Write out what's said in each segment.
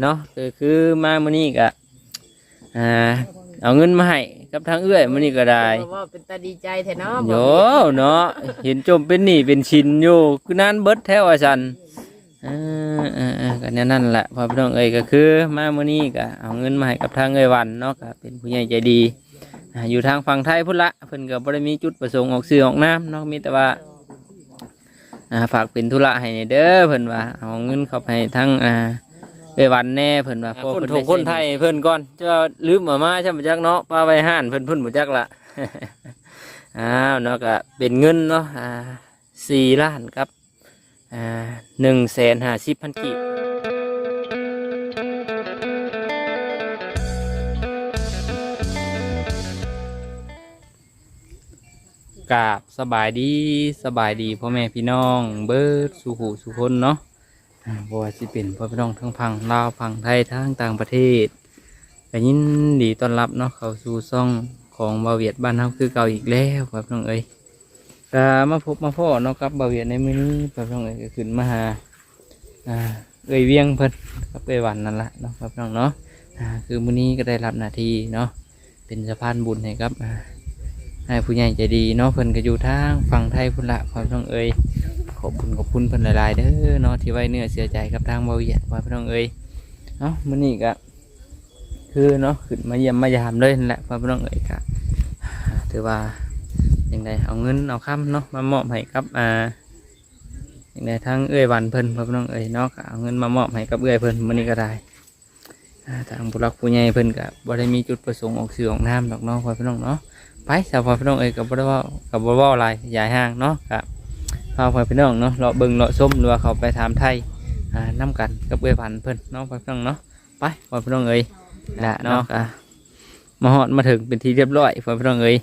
เนาะก็คือมามื้อนี้ก็อ่าเอาเงินมาให้กับทางเอื้อยมื้อนี้ก็ได้ว่าเป็นตาดีใจแท้เนาะโยเนาะเห็นจมเป็นหนี้เป็นชินอยู่คือนั้นเบิดแท้ว่าซั่นเออเออเออก็แนวนั่นแหละพ่อพี่น้องเอ้ยก็คือ มามื้อนี้ก็เอาเงินมาให้กับทางเอ้ยวันเนาะก็เป็นผู้ใหญ่ใจดีอ่าอยู่ทางฝั่งไทยพุ่นละเพิ่นก็บ่ได้มีจุดประสงค์ออกสื่อออกน้ำเนาะมีแต่ว่าอ่าฝากเป็นธุระให้เด้อเพิ่นว่าเอาเงินเข้าไปทั้งอ่า ไปวันแน่เพิ่นว่าคนถูกคนไทยเพิ่นก่อนจะลืมมามาใช่ไหมจักเนาะป้าไว้ห้านเพิ่นเพิ่นบ่จักละอ้าวเนาะก็เป็นเงินเนาะอ่าสี่ล้านครับอ่าหนึ่งแสนห้าสิบพันกีบกราบสบายดีสบายดีพ่อแม่พี่น้อง เบิดสุขุสุคนเนาะอ่า บ่ว่าสิเป็นพ่อพี่น้องทั้งพังลาวพังไทยทั้งต่างประเทศก็ยินดีต้อนรับเนาะเข้าสู่ซ่องของบาเวียดบ้านเฮาคือเก่าอีกแล้วครับพี่น้องเอ้ยก็มาพบมาพ่อเนาะกับบาเวียดในมื้อนี้ครับพี่น้องเอ้ยก็ขึ้นมาหาอ่าเอ้ยเวียงเพิ่นกับเอ้ยวันนั่นละเนาะครับพี่น้องเนาะอ่าคือมื้อนี้ก็ได้รับหน้าที่เนาะเป็นสะพานบุญให้กับให้ผู้ใหญ่ใจดีเนาะเพิ่นก็อยู่ทางฝั่งไทยพุ่นละพ่อพี่น้องเอ้ย อบคุณขอบคุณเพิ่นหลายๆเด้อเนาะที่ไว้เนื้อเสียใจกับทางเบาเหยียดพ่อพี่น้องเอ้ยเนาะมื้อนี้ก็คือเนาะขึ้นมาเยี่ยมมายามเลยนั่นแหละพ่อพี่น้องเอ้ยก็ถือว่าอย่างไรเอาเงินเอาคำเนาะมามอบให้กับอ่าอย่างไรทางเอ้ยวันเพิ่นพ่อพี่น้องเอ้ยเนาะเอาเงินมามอบให้กับเอ้ยเพิ่นมื้อนี้ก็ได้ทางผู้รักผู้ใหญ่เพิ่นก็บ่ได้มีจุดประสงค์ออกสื่อออกน้ำดอกเนาะพ่อพี่น้องเนาะไปสาวพ่อพี่น้องเอ้ยกับบ่ได้ว่ากับบ่ได้เว่าอะไรใหญ่ห้างเนาะกับ พาพอพี่น้องเนาะเลาะเบิ่งเลาะส้มหรือว่าเขาไปถามไทยอ่านํกันกับเอ้ยพันธุ์เพิ่นเนาะพอพี่น้องเนาะไปพอพี่น้องเอ้ยละเนาะอะมาฮอดมาถึงเป็นที่เรียบร้อยพอพี่น้องเอ้ย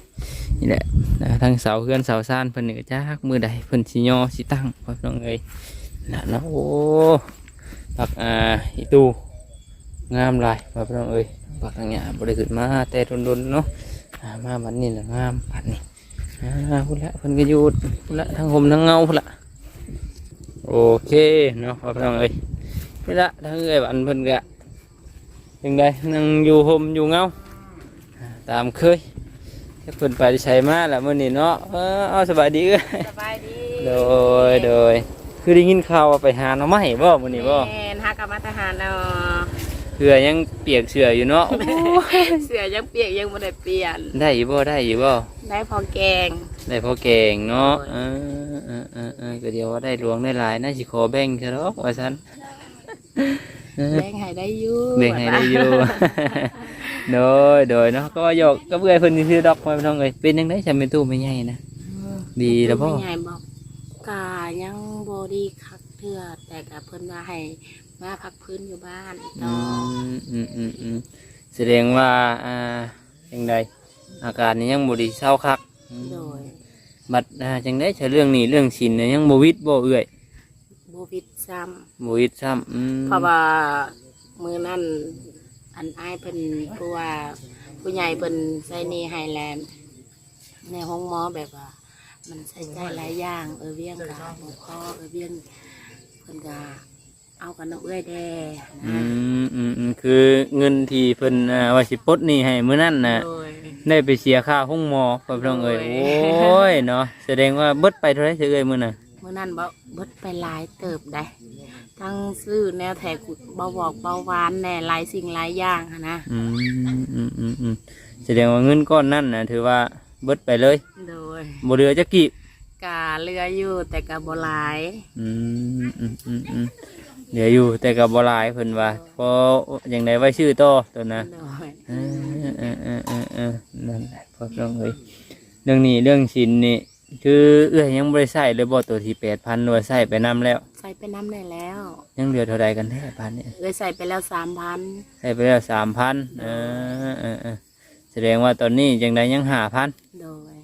นี่แหละอ่าทางเสาเฮือนเสาซ่านเพิ่นนี่ก็จักมือใดเพิ่นสิย่อสิตั้งพอพี่น้องเอ้ยละเนาะโอ้ปักอ่าอีตู้งามหลายพอพี่น้องเอ้ยปักทางเนี้ยบ่ได้ขึ้นมาแต่ดนๆเนาะอ่ามาบัดนี้ละงามบัดนี้ อ่าพุ่นละเพิ่นก็อยู่พุ่นละทั้งห่มทั้งเงาพุ่นละโอเคเนาะพ่อพี่น้องเอ้ยพุ่นละทั้งเอ้ยบันเพิ่นก็ยังไงนั่งอยู่ห่มอยู่เงาอ่าตามเคยถ้าเพิ่นไปใช้มาละมื้อนี้เนาะเออเอาสบายดีเอ้ยสบายดีโดยโดยคือได้ยินข่าวว่าไปหาหน่อไม้บ่มื้อนี้บ่แม่นฮักกับมาทหารเนาะ เพื่อยังเปียกเสื้ออยู่เนาะโอ้ยเสือยังเปียกยังบ่ได้เปลี่ยนได้อยู่บ่ได้อยู่บ่ได้พอแกงได้พอเก่งเนาะโอ้เอยอเออเออเออก็เดี๋ยวว่าได้หลวงได้หลายน่าสิขอแบ่งซะหรอกว่าซั่นเออ แบ่งให้ได้อยู่แบ่งให้ได้อยู่ โดยโดยเนาะก็หยอกก็เบื่อเพิ่นซื้อดอกไม้พี่น้องเอ้ยเป็นจังได๋ฉันเป็นตู้ไม่ใหญ่นะดีแล้วบ่ไม่ใหญ่บอกกายังบ่ดีคักเทื่อแต่ก็เพิ่นว่าให้ มาพักพื้นอยู่บ้านอืต่อมอืมอืมอืมแสดงว่าอ่าจังไดอาการนี่ยังบ่ดีเศร้าคักอืมโดยบัดอ่าจังได๋ถ้าเรื่องนี้เรื่องศีลเนี่ยยังบ่วิตบ่เอื้อยบ่วิดซ้ำบ่วิตซ้ำอืมเพราะว่ามื้อนั้นอันอ้ายเพิ่นผู้ว่าผู้ใหญ่เพิ่นใส่หนี่ให้แลนในห้องหมอแบบว่า มันใช้ใจายหลายอย่างเออเวียงกะหมกคอเออเวียงเพิ่นก็ เอากันเอาเอื้อยแด่อืนะมอืมอืมคือเงินที่เพิ่นอ่าว่าสิปลดหนี่ให้มื้อนั้นน่ะ โดย ได้ไปเสียค่าห้องหมอพ่อพี่น้องเอ้ยโอ้โอ้ยยเนาะแสดงว่าเบิดไปเท่าไหร่เสียเอ้ยมื้อน่ะมื้อนั้นบ่เบิดไปหลายเติบได้ทั้งซื้อแนวแถกุเบาบอกเบาหวานแน่หลายสิ่งหลายอย่างหั้นนะอืมอืมอืมอืมแสดงว่าเงินก้อนนั้นน่ะ ถือว่าเบิดไปเลยโดยบ่เหลือจักกี่กาเรืออยู่แต่กะบ่หลายอืมอืมอืมอืม เหลืออยู่แต่ก็บ่หลายเพิ่นว่าเพราะอย่างใดไว้ชื่อต่อตัวนะโดยเออเออเออเออเออนั่นแหละพ่อพี่น้องเอ้ยเรื่องนี้เรื่องสินนี่คือเอื้อยยังบ่ได้ใช้เลยบ่ตัวที่8,000หน่วยใช้ไปนํแล้ว ใส่ไปน้ำได้แล้วยังเหลือเท่าใดกันแท้พันเนี่ยเอ้ยใส่ไปแล้วสามพันให้ไปแล้วสามพันเออเออเออแสดงว่าตอนนี้ยังได้ยังหาพันโดย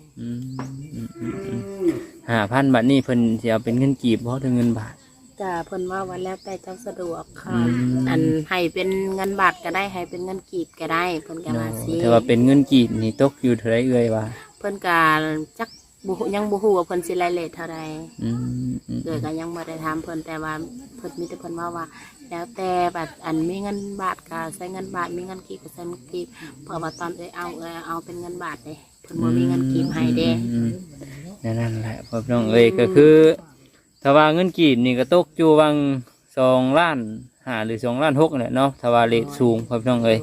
หาพันบาทนี่เพิ่นสิเอาเป็นเงินกีบเพราะถึงเงินบาท จะเพิ่นว่าวันแล้วแต่เจ้าสะดวกค่ะอืมอันให้เป็นเงินบาทก็ได้ให้เป็นเงินกีบก็ได้ เพิ่นก็มาสิแต่ว่าเป็นเงินกีบนี่ตกอยู่เท่าไรเอ่ยว่าเพิ่นก็จักบ่ฮู้ยังบ่ฮู้ว่าเพิ่นสิรายละเอียดเท่าใดอืมอืมเกิดก็ยังบ่ได้ถามเพิ่นแต่ว่าเพิ่นมีแต่เพิ่นว่าว่า แล้วแต่บัดอันมีเงินบาทก็ใช้เงินบาทมีเงินกีบก็ใช้เงินกีบเพราะว่าตอนเอ้ยเอาเอ้ยเอาเป็นเงินบาทเด้เพิ่นบ่มีเงินกีบให้เด้ อืมนั่นนั่นแหละพ่อพี่น้องเอ้ยก็คือ ถ้าว่าเงินกีบนี่ก็ตกอยู่วังสองล้านห้าหรือสองล้านหกนี่นแหละเนาะถ้าว่าเลทสูงพ่อพี่น้องเอ้ย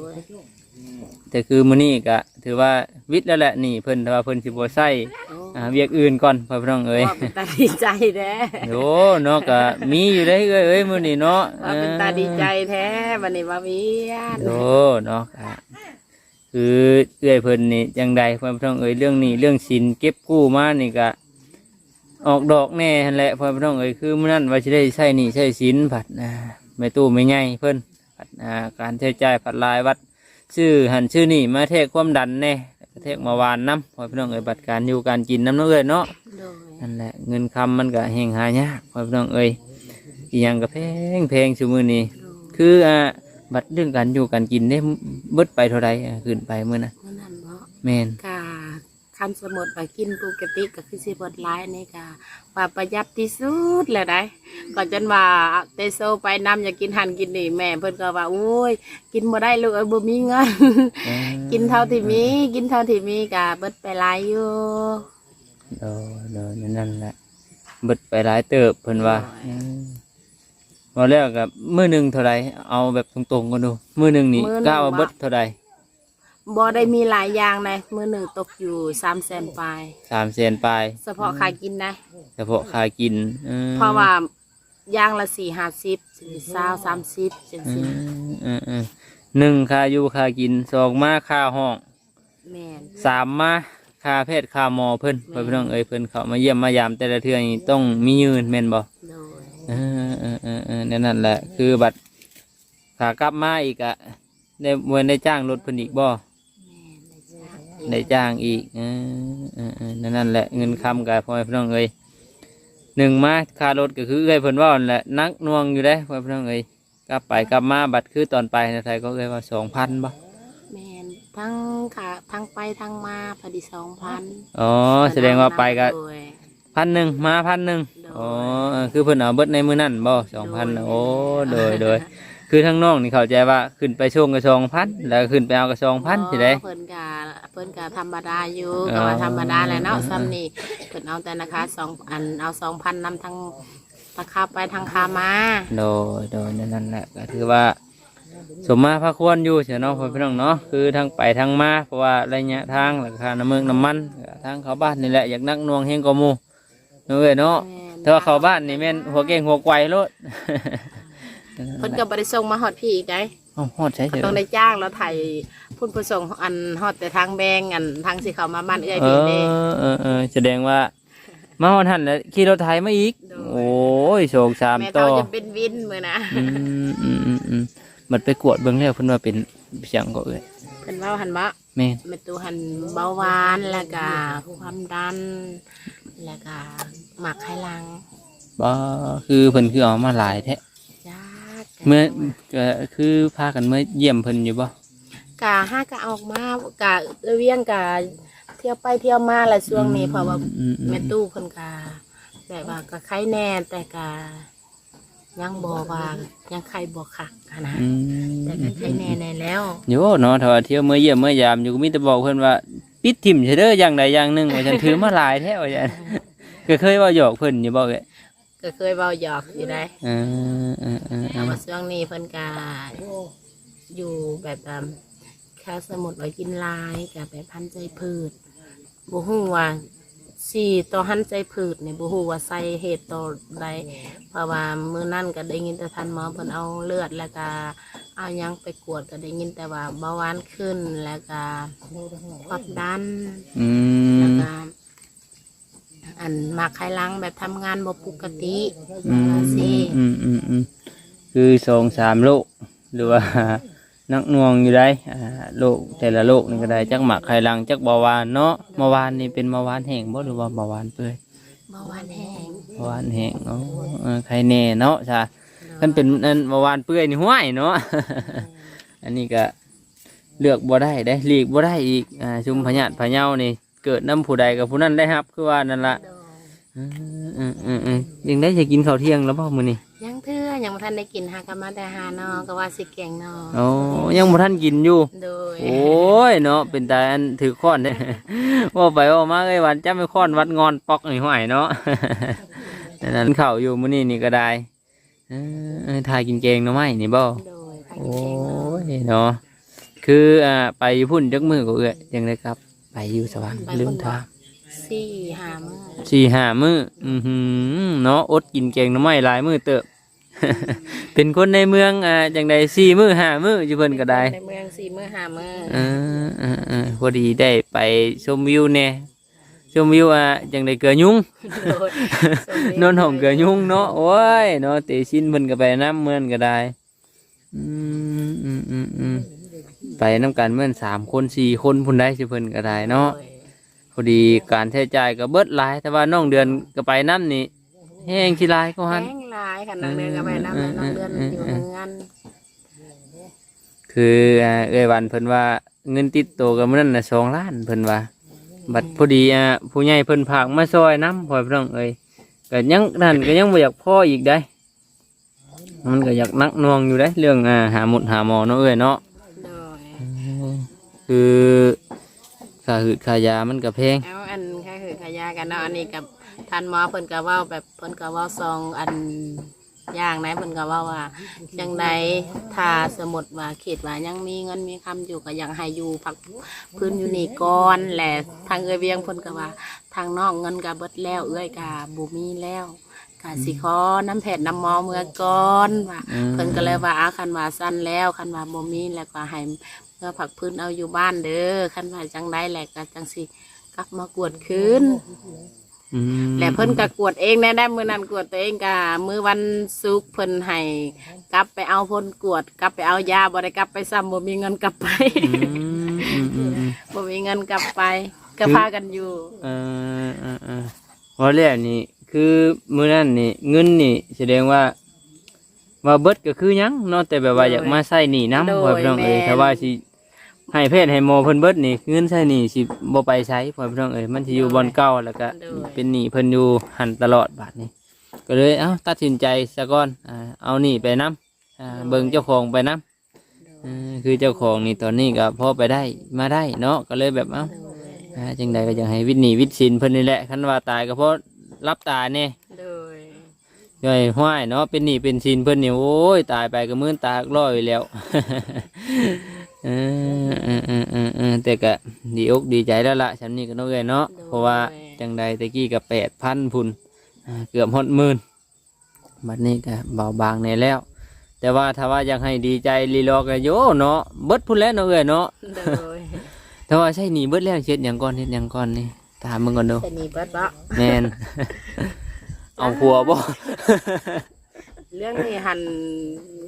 แต่คือมื้อนี้ก็ถือว่าวิทย์แล้วแหละนี่เพิ่นถ้าว่าเพิ่นสิบ่ใช้โอ้อ่าเวียกอื่นก่อนพ่อพี่น้องเอ้ย ว่าเป็นตาดีใจแท้โยเนาะก็มีอยู่ได้เอ้ยเอ้ยมื้อนี้เนาะว่าเป็นตาดีใจแท้บัดนี้ว่าเวียนโยเนาะก็คือเอ้อยเพิ่นนี่จังใดพ่อพี่น้องเอ้ยเรื่องนี้เรื่องสินเก็บกู้มานี่ก็ ออกดอกแน่หั่นแหละพ่อพี่น้องเอ้ยคือมื้อนั้นว่าสิได้ใช้หนี้ใช้สินผัดนะแม่ตู้ไม่ใหญ่เพิ่นผัดอ่าการใช้จ่ายผัดรายวัดชื่อหันชื่อนี่มาเทกความดันแน่เทกมาวานน้ำพอพี่น้องเอ้ยบัตรการอยู่การกินน้ำน้องเอ้ยเนาะโดยนั่นแหละเงินคำมันก็แหงหายากพอพี่น้องเอ้ยอีหยังก็แพงแพงชั่วมือนี้โดยคืออ่าบัตรเรื่องการอยู่การกินได้เบิดไปเท่าไรอะขึ้นไปมื้อน่ะเมื่อนั้นเนาะแม่นกา คันสมุดไปกินปกติก็คือสิบดหลายนี่กาว่าประหยัดที่สุดแล้วได้ก่อนจนว่าเตโซไปนำอยากกินหันกินนี่แม่เพิ่นก็ว่าโอ้ย กินบ่ได้ลูกเอ้ยบ่มีเงินอ่ากินเท่าที่มี กินเท่าที่มีกะเบิดไปหลายอยู่โดโดนั่นแหละเบิดไปหลายเติบเพิ่นว่าอืมว่าแล้วกับมื้อหนึงเท่าไรเอาแบบตรงๆกันดูมื้อหนึงนี่กล้าว่าเบิดเท่าไร บ่ได้มีหลายอย่างนะมื้อหนึ่งตกอยู่3แสนปลายสามแสนปลายเฉพาะค่ากินนะ เฉพาะค่ากินอืมเพราะว่าอย่างละ4 50 20 30จังอืซี่มอืมอืมหนึ่งค่าอยู่ค่ากินสองมาค่าห้องแม่นสามมาค่าแพทย์ค่าหมอเพิ่นแม่เพิ่นพี่น้องเอ้ยเพิ่นเขามาเยี่ยมมายามแต่ละเทื่อนี่ต้องมียืนแม่นบ่ โดยเออเออเออเออนั่นนั่นแหละ คือบัตรขากลับมาอีกอะได้เวนได้จ้างรถเพิ่นอีกบ่แม่น ได้จ้างอีกได้จ้างอีกเออเออเออนั่นนั่นแหละเงินคำกับพ่อแม่พี่น้องเอ้ยหนึ่งมาค่ารถก็คือเอ้ยเพิ่นว่านั่นแหละนักหน่วงอยู่ได้พ่อแม่พี่น้องเอ้ยกลับไปกลับมาบัตรคือตอนไปในไทยก็เอ้ยว่าสองพันบ่แม่นทั้งขาทั้งไปทั้งมาพอดี2,000อ๋อแสดงว่าไปก็โดยพันหนึ่งมาพันหนึ่งโดยอ๋อเออคือเพิ่นเอาเบิดในมือนั่นบ่สองพันโดยโอ้โดยโดย คือทั้งน้องนี่เข้าใจว่าขึ้นไปช่วงกระสองพันแล้วขึ้นไปเอากระสองพันสิได้ เพิ่นกะเพิ่นกะธรรมดาอยู่อ๋อ ก็ว่าธรรมดาแหละเนาะซ้ำนี่เพิ่นเอาแต่นะคะสองอันเอาสองพันนำทั้งราคาไปทางคามาโดยโดยนั่นแหละก็ถือว่า สมมาพระควรอยู่เสียเนาะพ่อพี่น้องเนาะคือทั้งไปทั้งมาเพราะว่าระยะทางราคาน้ำเมืองน้ำมันก็ทางเขาบ้านนี่แหละอยากนักหน่วงเฮงกว่าหมู่เนาะเอ้ยเนาะ แม่นถ้าว่าเขาบ้านนี่แม่นหัวเก่งหัวไกวโลด เพิ่นก็บ่ได้ส่งมาฮอดพี่อีกไดเอ้าฮอดใช้เถต้องอะได้จ้างแล้วไถพุ่นผู้ส่งอันฮอดแต่ทางแบงอันทางสิเข้ามาบ้านเอื้อยเอพี่อเด้เออเออแสดงว่า มาฮอดหันแล้วขี่รถไถมาอีกโดยโอ้ยโชคสามแม่ต่เฒ่าอจะเป็นวินมื้อนะอืมอืมอืมอืมมันไปกวดเบิ่งแล้วเพิ่นว่าเป็นเสียงก็เอ้ยเพิ่นเว้าหั่นบ่แม่นแม่ตู้หันเบาหวานแล้วก็ความดัน แล้วก็หมักไขลังบ่คือเพิ่นคือเอามาหลายแท้ญาติ เมื่อก็คือพากันเมื่อเยี่ยมเพิ่นอยู่บ่กะห้ากะออกมากะเวียงกะเที่ยวไปเที่ยวมาแหละช่วงนี้เพราะว่าอืมอืมแม่ตู้เพิ่นกะแบบว่าก็ไข้แน่แต่กะยังบ่ว่ายังไข้บ่คักอะนะอืมแต่ก็ไข้แน่แน่แล้วโยเนาะถ้าว่าเที่ยวเมื่อเยี่ยมเมื่อยามอยู่ก็มีแต่บอกเพิ่นว่า ปิดทิ่มเฉยเด้ออย่างใดอย่างหนึ่งว่าฉันถือมาหลายแท้ว่าฉันก็เคยเว่าหยอกเพิ่นอยู่บ่เอ้ย ก็เคยเว้าหยอกอยู่ได้เออเออเออเอแต่อว่าช่วงนี้เพิ่นกะอยู่แบบอ่าแค่สมุดไว้กินลายกับแบบพันใจพืชบ่ฮู้ว่าสี่ต่อหันใจพืชเนี่ยบ่ฮู้ว่าใส่เหตุต่อใดเพราะว่ามื้อนั้นก็ได้ยินแต่ทันหมอเพิ่นเอาเลือดแล้วก็เอาหยังไปกวดก็ได้ยินแต่ว่าเบาหวานขึ้นแล้วก็ความดัน อืแล้วมก็ อันหมากไขลังแบบทำงานบ่ปกติอืมสิอืมอืมอืมคือสองสามโรคหรือว่า นักหน่วงอยู่ได้อ่าโรคแต่ละโรคนี่ก็ได้จักหมักไข่ลังจักเบาหวานเนาะเบาหวานนี่เป็นเบาหวานแห้งบ่หรือว่าเบาหวานเปื่อยเบาหวานแห้งเบาหวานแห้งอ๋อเออไข่แน่เนาะจ้ะคันเป็นอันเบาหวานเปื่อยนี่ห้วยเนาะ อันนี้ก็เลือกบ่ได้ได้หลีกบ่ได้อีกอ่าชุมพญาติพะเยานี่ เกิดน้ำผู้ใดกับผู้นั้นได้รับ คือว่านั่นละโดยอืมอืมอืมอืมยังได้จะกินข้าวเที่ยงแล้วเปล่ามื้อนี้ยังเทื่อยังบ่ทันได้กินหากะมาแต่หานอก็ว่าสิแกงนอโอ้ยังบ่ทันกินอยู่ โดยโอ้ยเนาะเป็นตาอันถือค้อนเด้ ว่าไปว่ามาเอ้ยวันจ้าไม่ค้อนวัดงอนปอกนี่ห้อยเนาะอันนั้นข้าวอยู่มื้อนี้นี่ก็ได้เออเออทากินแกงเนาะไหมนี่บ่โดยไปโอ้กินแกงนอยเนาะคืออ่าไปพุ่นจักมือก็เอ้ยยังไงครับ ไปอยู่สว่างลืมทางสี่หามื้อสี่ห้ามืออือหือเนาะอดกินแกงหน้ำไม้หลายมือเติบเป็นคนในเมืองอ่าจังใดสี่มือห้ามืออยู่เพิ่นก็ได้ในเมืองสี่มื้อหามื้อเออเออเออพอดีได้ไปชมวิวแน่ชมวิวอ่าจังใดเกือยุงโดยนอนห้องเกือยุงเนาะโอ้ยเนาะเตชินเพิ่นก็ไปน้ำเมือนก็ได้อืมอืมอืมอืม ไปน้ำกันเมื่อนสามคนสี่คนพุ่นได้สิเพิ่นก็ได้เนาะโดยพอดีการใช้จ่ายก็เบิดหลาย แต่ว่าน้องเดือนก็ไปน้ำนี่แห้งที่ลายก็หันแกงหลายค่ะน้องเดือนก็ไปน้ำแล้วน้องเดือนอยู่เมืองคืออ่าเอ้ยวันเพิ่นว่าเงินติดตัวกับมันนั่นน่ะสองล้านเพิ่นว่าบัดพอดีอ่าผู้ใหญ่เพิ่นผากมาซอยน้ำพอพี่น้องเอ้ยก็ยังนั่นก็ยังบ่อยากพ่ออีกได้ มันก็อยากนักหน่วงอยู่ได้เรื่องอ่าหาหมุดหาหมอเนาะเอ้ยเนาะโดย คือค่าหืดค่ายามันก็แพง เอาอันแค่คือขายากันเนาะอันนี้กับทันหมอเพิ่นก็เว้าแบบเพิ่นก็เว้าซองอันอย่างไหนเพิ่นก็เว้าว่าจังใดถ้าสมมุติว่าคิดว่ายังมีเงินมีคำอยู่ก็อยากให้อยู่พักพื้นอยู่นี่ก่อนแหละทางเอ้ยเวียงเพิ่นก็ว่า ทางนอกเงินก็เบิดแล้ว เอ้ยก็บ่มีแล้วก็สิขอน้ำแพทย์น้ำหมอเมื่อก่อนว่าอืม เพิ่นก็เลยว่าอาคันว่าสั้นแล้วคันว่าบ่มีแล้วก็ให้ เมื่อผักพื้นเอาอยู่บ้านเด้อคันว่าจังได้แหละก็จังสิกลับมากวดคืนอืมและเพิ่นก็กวดเองแน่ได้มื้อนั้นกวดตัวเองก็มื้อวันศุกร์เพิ่นให้กลับไปเอาพ่นกวด กลับไปเอายาบ่ได้กลับไปซ้ำบ่มีเงินกลับไปอืมอืมอืมอืมบ่มีเงินกลับไป ก็พากันอยู่ เออเออเออเพราะแรกนี่คือมื้อนั้นนี่เงินนี่แสดงว่า ว่าเบิดก็คือหยังเนาะแต่แบบว่าอยากมาใส่หนี้น้ำโดยพ่อพี่น้องเอ้ยแม่น ถ้าว่าสิให้แพทย์ให้หมอเพิ่นเบิดนี่เงินใส่หนี้สิบ่ไปใช้พ่อพี่น้องเอ้ยมันสิอยู่บ่อนเก่าแล้วก็เป็นหนี้เพิ่นอยู่หันตลอดบาดนี้ ก็เลยเอ้าตัดสินใจซะก่อนอ่าเอาหนี้ไปนํอ่าเบิ่งเจ้าของไปนํอ่าคือเจ้าของนี่ตอนนี้ก็พอไปได้มาได้เนาะก็เลยแบบเอ้าโดยอ่าจังใดก็อยากให้วิทย์หนีวิทย์สินเพิ่นนี่แหละคันว่าตายก็เพราะรับตาเนี่ยโดย ย่อยห้วยเนาะเป็นหนีเป็นสินเพิ่นนี่โอ้ยตายไปก็มื่นตากร้อยแล้วเออเออเออเออเออแต่ก็ดีอกดีใจแล้วล่ะฉันนี่ก็น้องเอ้ยเนาะเพราะว่าจังใดตะกี้ก็แปดพันพุ่นอ่าเกือบหดหมื่นบัดนี้ก็เบาบางในแล้ว แต่ว่าถ้าว่าอยากให้ดีใจลีลอก็โยเนาะเบิดพุ่นแล้วน้องเอ้ยเนาะโดยแต่ว่าใช่หนีเบิดแล้วเช็ดหยังก่อนเฮ็ดหยังก่อนนี่ถามมึงก่อนดูแต่นี่เบิดบ่แมน เอาผัวบ่เรื่องนี้หัน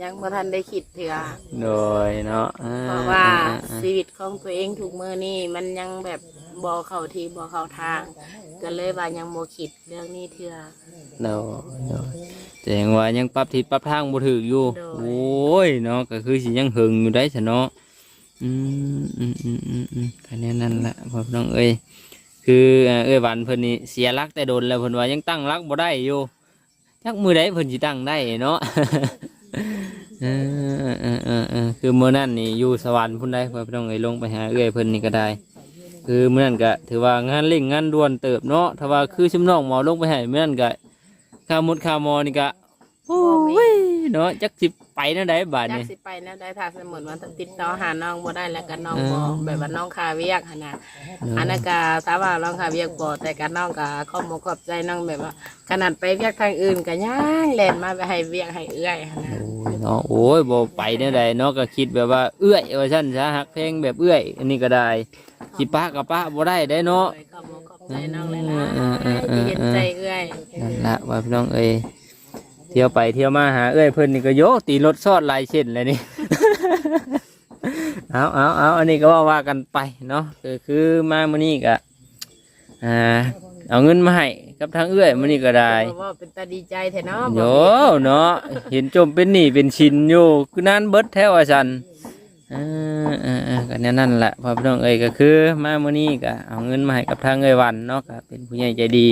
ยังบ่ทันได้คิดเถื่อโดยเนาะอ่เพราะว่าอ่าอ่าชีวิตของตัวเองถูกมือนี่มันยังแบบบ่เข้าที่บ่เข้าทาง ก็เลยว่ายังบ่คิดเรื่องนี้เถื่อ โดยโดยแต่ยังว่ายังปรับทิศปรับทางบ่ถูกอยู่ โดย โอ้ยเนาะก็คือสิยังหึงอยู่ได้ซะเนาะอืมอืมอืมอืมอืมคะแนนนั่นละพ่อพี่น้องเอ้ย คือเอ้ยวันเพิ่นนี่เสียรักแต่โดนแล้วเพิ่นว่ายังตั้งรักบ่ได้อยู่จักมือใดเพิ่นสิตั้งได้เนาะเออเมื้อนั้นนี่อยู่สวรรค์พุ่นได้พ่อพี่น้องเอ้ยลงไปหาเอ้ยเพิ่นนี่ก็ได้ คือเมื้อนั้นก็ถือว่างานเร่งงานด่วนเติบเนาะถ้าว่าคือชุมน้องหมอลงไปให้มื้อนั้นก็ข้าวมุดข้าวมอนี่ก็โอ้ย เนาะจักสิไปแนั่นใดบาดจักนี่ สิไปแล้วได้ถ้าสมมุติว่าติดต่อหาน้องบ่ได้แล้วก็น้องเออบ่แบบว่าน้องคาเวียกหั่นน่ะอันนั้นก็ถ้าว่าน้องคาเวียกบ่แต่ก็น้องก็ขอบบ่ขอบใจน้องแบบว่า ขนาดไปเวียกทางอื่นก็ยังแล่นมาไปให้เวียกให้เอื้อยหั่นน่ะโอ้ยเนาะโอ้ยบ่ไปแนั่นใดเนาะก็คิดแบบว่าเอื้อยว่าซั่นซะฮักเพลงแบบเอื้อย อันนี้ก็ได้สิปะกับปะบ่ได้ได้เนาะ ขอบบ่ขอบใจน้องเลยเอนะอเออเออเออ ที่เห็นใจเอื้อย นั่นละว่าพี่น้องเอ้ยเที่ยวไปเที่ยวมาหาเอ้ยเพิ่นนี่ก็โยตีรถซอดหลายเส้นเลยนี่ เอาเอาเอาอันนี้ก็ว่าว่ากันไปเนาะคือคือมามื้อนี้ก็อ่าเอาเงินมาให้กับทางเอื้อยมื้อนี้ก็ได้ว่าเป็นตาดีใจแท้เนาะโยเนาะเห็นจมเป็นหนี้เป็นชินอยู่คือนานเบิดแท้ว่าซั่นเอออเออเออกันนั่นแหละพ่อพี่น้องเอ้ยก็คือ มามื้อนี้ก็เอาเงินมาให้กับทางเอ้ยวันเนาะก็เป็นผู้ใหญ่ใจดี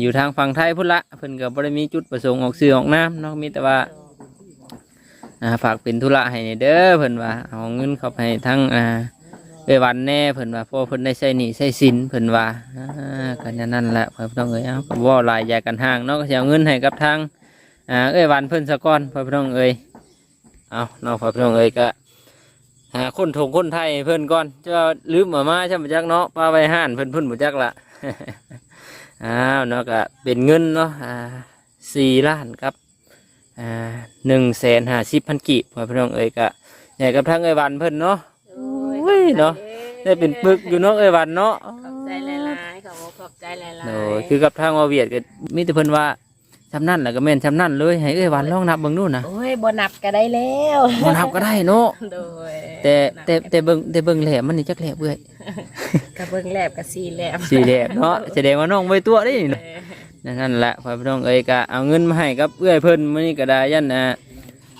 อยู่ทางฝั่งไทยพุ่นละเพิ่นก็บ่ได้มีจุดประสงค์ออกสื่อออกน้ำเนาะมีแต่ว่าฝากเป็นธุระให้เด้อเพิ่นว่าเอาเงินเข้าไปทั้งอ่าเอวันแน่เพิ่นว่าพราะเพิ่นได้ใช้หนี้ใช้สินเพิ่นว่าอ่ากันนั่นแหละพ่อพี่น้องเอ้ยเอาก็บ่หลายใหญ่กันห่างเนาะก็สิเอาเงินให้กับทางอ่าเอวันเพิ่นซะก่อนพ่อพี่น้องเอ้ยเอาเนาะพ่อพี่น้องเอ้ยก็หาคนถงคนไทยเพิ่นก่อนจะลืมมามาใช่ไหมจักเนาะป้าไว้ห้านเพิ่นเพิ่นบ่จักละ อ้าวเนาะก็เป็นเงินเนาะอ่าสี่ล้านครับอ่าหนึ่งแสนห้าสิบพันกีบพ่อพี่น้องเอ้ยก็ใหญ่กับทั้งเอ้ยวันเพิ่นเนาะโอ้ยโอ้ยเนาะได้เป็นปึกอยู่เนาะเอ้ยวันเนาะขอบใจหลายๆขอบคุณขอบใจหลายโดยคือกับทางวาเวียดก็มีแต่เพิ่นว่าชำนั่นแหละก็แม่นชำนั่นเลยให้เอ้ยวันลองนับเบิ่งดูนะโอ้ยบ่นับก็ได้แล้วบ่นับก็ได้เนาะโดยแต่แต่แต่เบิ่งแต่เบิ่งแหลมมันนี่จักแหลมเอ้ย กระเบื้องแลบกับซีแลบสีแดงเนาะแสดงว่าน้องไว้ตัวนี่นะนั่นแหละพ่อพี่น้องเอ้ยก็เอาเงินมาให้กับเอื้อยเพิ่นมื้อนี้ก็ได้ยันนะ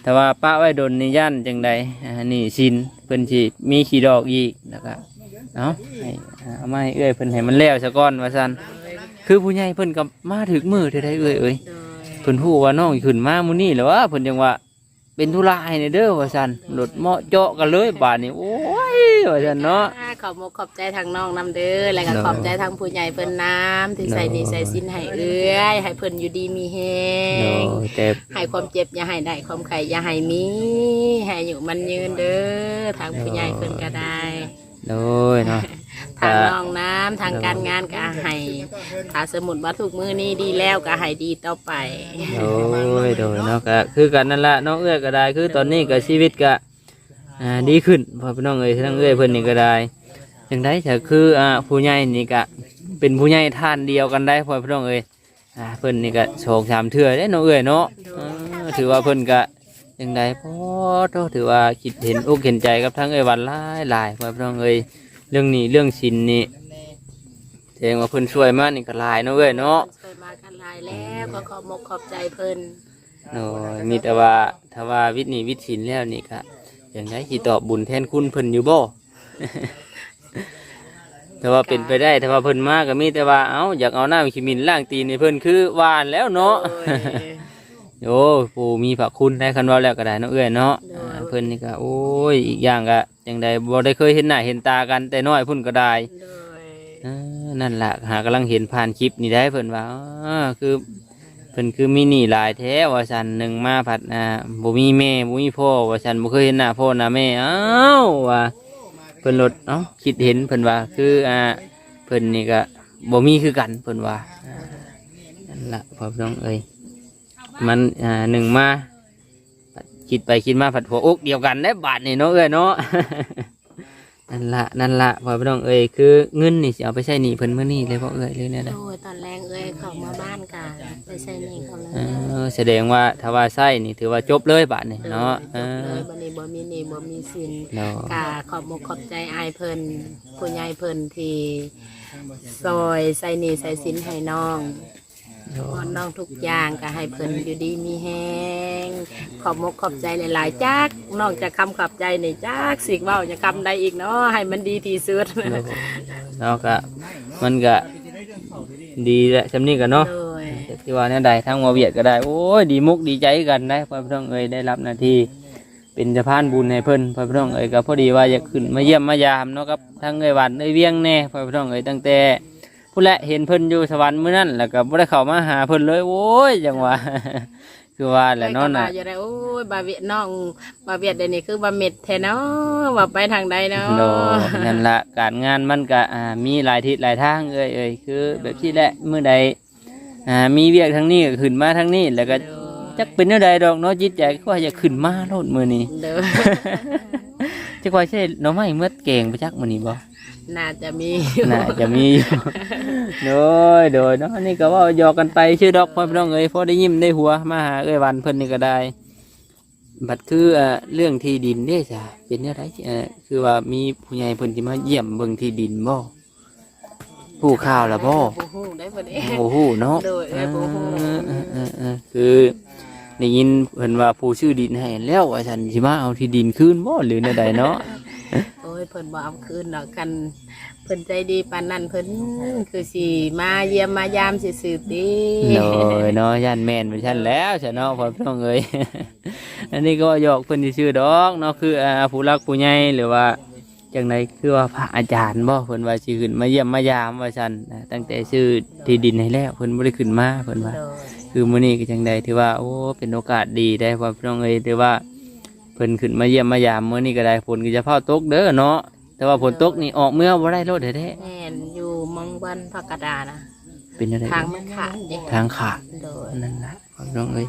แต่ว่าป้าไว้ดนนี่ยันจังใดอ่านี่สินเพิ่นสิมีขี้ดอกอีกแล้วก็เอาให้เอามาให้เอื้อยเพิ่นให้มันแล้วซะก่อนว่าซั่นคือผู้ใหญ่เพิ่นก็มาถึกมือเท่าใดเอ้ยเอ้ยโดยเพิ่นฮู้ว่าน้องขึ้นมามื้อนี้แล้วว่าเพิ่นจังว่า เป็นธุระให้เด้อว่าซั่นรถเหมาะเจาะกันเลยบาดนี้โอ้ยว่าซั่นเนาะขอบมกขอบใจทางน้องนำเด้อแล้วก็เนาะขอบใจทางผู้ใหญ่เพิ่นน้ำที่ใส่เนาะดีใส่สินให้เอื้อยให้เพิ่นอยู่ดีมีแฮเนาะงแต่ให้ความเจ็บอย่าให้ได้ความไข่อย่าให้มีให้อยู่มันยืนเด้อทางผู้ใหญ่เพิ่นก็ได้ โดยเนาะ ทางน้องน้ำทางการงานก็ให้ถ้าสมุดว่าถูกมือนี้ดีแล้วก็ให้ดีต่อไป โอ้ยโดยเนาะก็คือกันนั่นแหละน้องเอื้อยก็ได้คือตอนนี้ก็ชีวิตก็อ่าดีขึ้นพอพี่น้องเอ้ยทั้งเอื้อยเพิ่นนี่ก็ได้จังไดจะคืออ่าผู้ใหญ่นี่ก็เป็นผู้ใหญ่ท่านเดียวกันได้พอพี่น้องเอ้ยอ่าเพิ่นนี่ก็โชคสามเทื่อได้น้องเอื้อยเนาะอ่าถือว่าเพิ่นก็จังไดพอโตถือว่าคิดเห็นอกเห็นใจกับทั้งเอ้ยวันหลายหลายพอพี่น้องเอ้ย เรื่องนี้เรื่องสินนี่แสดงว่าเพิ่นช่วยมานี่ก็หลายเนาะเอ้ยเนาะเคยมากันหลายแล้วก็ขอบมกขอบใจเพิ่นโอ้ยมีแต่ว่าถ้าว่าวิทย์นี่วิทย์ศิลป์แล้วนี่ก็อย่างไรที่ตอบบุญแทนคุณเพิ่นอยู่บ่ แต่ว่าเป็นไปได้ถ้าว่าเพิ่นมาก็มีแต่ว่าเอ้าอยากเอาน้ำขี้มินล้างตีนในเพิ่นคือหวานแล้วเนาะ โอ้ย โอ้ปู่มีพระคุณได้คันว่าแล้วก็ได้เนาะเอ้ยเนาะโดยอ่าเพิ่นนี่ก็โอ้ยอีกอย่างก็จังใดบ่ได้เคยเห็นหน้าเห็นตากันแต่น้อยพุ่นก็ได้โดยเออนั่นล่ะหากำลังเห็นผ่านคลิปนี่ได้เพิ่นว่าอ๋อคือเพิ่นคือมีหนี้หลายแท้ว่าซั่นหนึ่งมาผัดอ่าบ่มีแม่บ่มีพ่อว่าซั่นบ่เคยเห็นหน้าพ่อหน้าแม่อ้าวว่าเพิ่นลดเอ้าคิดเห็นเพิ่นว่าคืออ่าเพิ่นนี่ก็บ่มีคือกันเพิ่นว่าอ่านั่นล่ะพ่อพี่น้องเอ้ย มันอ่าหนึ่งมาผัดคิดไปคิดมาผัดหัวอกเดียวกันได้บาทนี่เนาะเอ้ยเนาะ นั่นละนั่นละพ่อพี่น้องเอ้ยคือเงินนี่สิเอาไปใช้หนี้เพิ่นมื้อนี้เลยบ่เอ้ยเลยเนี่ยนะโอ้ยตอนแรกเอ้ยเข้ามาบ้านกันไปใส่นี่เขาเลยเออแสดงว่าถ้าว่าใช้นี่ถือว่าจบเลยบาทนี่เนาะเอเลอยบ่นี้บ่มีหนี่บ่มีสินเนาะกาขอบมกขอบใจอายเพิ่นผู้ใหญ่เพิ่นที่ซอยใส่หนี่ใส่สินให้น้อง พอนน้องทุกอย่างก็ให้เพิ่นอยู่ดีมีแฮงขอบมกขอบใจหลายๆจักนอกจากคำขอบใจนี่จักสิเว้าจะคำใดอีกเนาะให้มันดีที่สุดเนาะก็มันก็ดีแหละจำนี้กันเนาะโดยที่ว่าเนี่ยใดทั้งวาเวียดก็ได้โอ้ยดีมุกดีใจกันได้พ่อพี่น้องเอ้ยได้รับหน้าที่เป็นสะพานบุญให้เพิ่นพ่อพี่น้องเอ้ยก็พอดีว่าอยากขึ้นมาเยี่ยมมายามเนาะครับทั้งเอ้ยหวันเอ้ยเวียงแน่พ่อพี่น้องเอ้ยตั้งแต่ ผู้และเห็นเพิ่นอยู่สวรรค์มื้อนั้นแล้วก็บ่ได้เข้ามาหาเพิ่นเลย โอ้ยจังว่าคือว่าแหละเนาะน่ะ อยู่ได้โอ้ยบาเวียดน้องบาเวียดเดี๋ยวนี้คือบาเม็ดแท้เนาะว่าไปทางใดเนาะโดนั่นละการงานมันก็อ่ามีหลายทิศหลายทางเอ้ยเอ้ยคือแบบที่แหละมื้อใดอ่ามีเวียกทางนี้ก็ขึ้นมาทางนี้แล้วก็จักเป็นแนวใดดอกเนาะจิตใจก็ว่าจะขึ้นมาโลดมื้อนี้เด้อ จักว่าใช่หน่อไม้เมื่อแกงไปจักมื้อนี้บ่ น่าจะมีน่าจะมีอยู่โดยโดยเนาะนี่ก็เว่าหยอกกันไปชื่อดอกพ่อพี่น้องเอ้ยพอได้ยิ้มได้หัวมาหาเอ้ยวันเพิ่นนี่ก็ได้ บัดคือเอ่อเรื่องที่ดินเด้จ้ะเป็นแนวใดเอ่อคือว่ามีผู้ใหญ่เพิ่นสิมาเยี่ยมเบิ่งที่ดินบ่ผู้ข่าวล่ะบ่บ่ฮู้ได้บ่นี้โอ้โหเนาะโดยเอ้ยบ่ฮู้ เออเออเออเออคือได้ยินเพิ่นว่าผู้ชื่อดินให้แล้วว่าฉันสิมาเอาที่ดินคืนบ่หรือแนวใดเนาะ ยเพิ่นบ่เอาคืนดอกกัน เพิ่นใจดีปานนั้นเพิ่นคือสิมาเยี่ยมมายามซื่อๆติโดยเนาะย่านแม่นไปชั้นแล้วใช่เนาะพ่อพี่น้องเอ้ย อันนี้ก็หยอกเพิ่นที่ชื่อดอกเนาะคืออ่าผู้รักผู้ใหญ่หรือว่าจังไดคือว่าพระอาจารย์บ่เพิ่นว่าสิขึ้นมาเยี่ยมมายามว่าซั่นนะตั้งแต่ชื่อที่ดินให้แล้วเพิ่นบ่ได้ขึ้นมาเพิ่นว่า โดยคือมื้อนี้ก็จังใดถือว่าโอ้เป็นโอกาสดีได้พ่อพี่น้องเอ้ยถือว่าเพิ่นขึ้นมาเยี่ยมมายามมื้อนี้ก็ได้ฝนก็จะเฝ้าตกเด้อเนาะแต่ว่าฝนตกนี่ออกเมื่อบ่ได้รถแท้แม่นอยู่เมังวันพักกระดานะๆเป็นจังไดทางมันขาดเด้ทางขาดโดยนั่นล่ะพ่อพี่น้องเอ้ย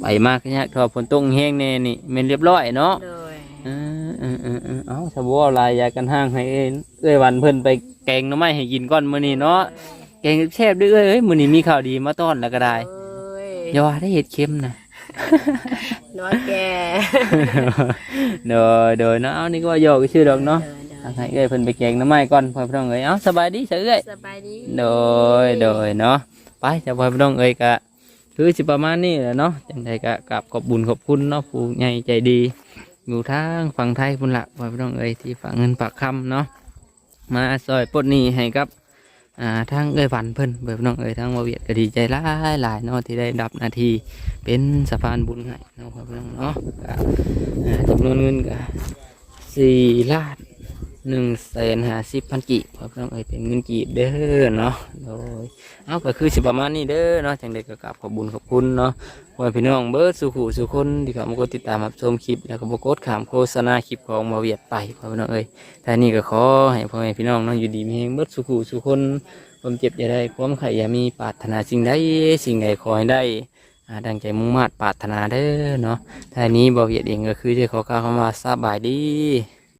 ไปมากเนี่ยถ้าฝนตกแห้งแน่นี่แม่นเรียบร้อยเนาะโดยเออเออเออเออเอาสบัวลายยากันห้างให้เอ้ยเอ้ยวันเพิ่นไปแกงหน่อไม้ให้กินก่อนมื้อนี้เนาะแกงแซ่บๆเด้วยเอ้ยเอ้ยมื้อนี้มีข่าวดีมาต้อนแล้วก็ได้โอ้ยอย่าว่าได้เห็ดเค็มนะ น้อยแก่โดยโดยเนาะเอานี่ก็ว่าโยกชื่อดอกเนาะโดยโดทางยให้เอ้ยเพิ่นไปแกงหน้ำไม้ก่อนพ่อพี่น้องเอ้ยเอ้าสบายดีเสือเอ้ยสบายดีโดยโดยเนาะไปจะพ่อพี่น้องเอ้ยกะคือสิประมาณนี้แหละเนาะจังใดกะกราบขอบบุญขอบคุณเนาะผู้ใหญ่ใจดีอยู่ทางฝั่งไทยพุ่นละพ่อพี่น้องเอ้ยที่ฝากเงินฝากคำเนาะมาซอยปลดหนี้ให้กับ อ่าทางเอ้ยฝันเพิ่นเบิดน้องเอ้ยทางมาเวียดก็ดีใจหลายหลายเนาะที่ได้รับหน้าที่เป็นสะพานบุญให้เนาะพ่อพี่น้องเนาะจำนวนเงินก็สี่ล้าน หนึ่งแสนห้าสิบพันกีบครับน้องเอ้ยเป็นเงินกีบเด้อเนาะโดยเอาก็คือสิประมาณนี้เด้อเนาะจังเด็กก็กราบขอบบุญขอบคุณเนาะว่าพี่น้องเบิร์ดสุขุสุคนที่เขามากติดตามรับชมคลิปแล้วก็บกดขามโฆษณาคลิปของมาเวียดไปพ่อพี่น้องเอ้ยท่านี้ก็ขอให้พ่อแม่พี่น้องเนาะอยู่ดีมีแรงเบิร์ดสุขุสุคนความเจ็บอย่าได้ความไข่อย่ามีปรารถนาสิ่งใดสิ่งใดขอให้ได้ดังใจมุ่งมา่ปรารถนาเด้อเนาะท่านี้บาเวียดเองก็คือจะขอกล่าวคำว่าสบายดี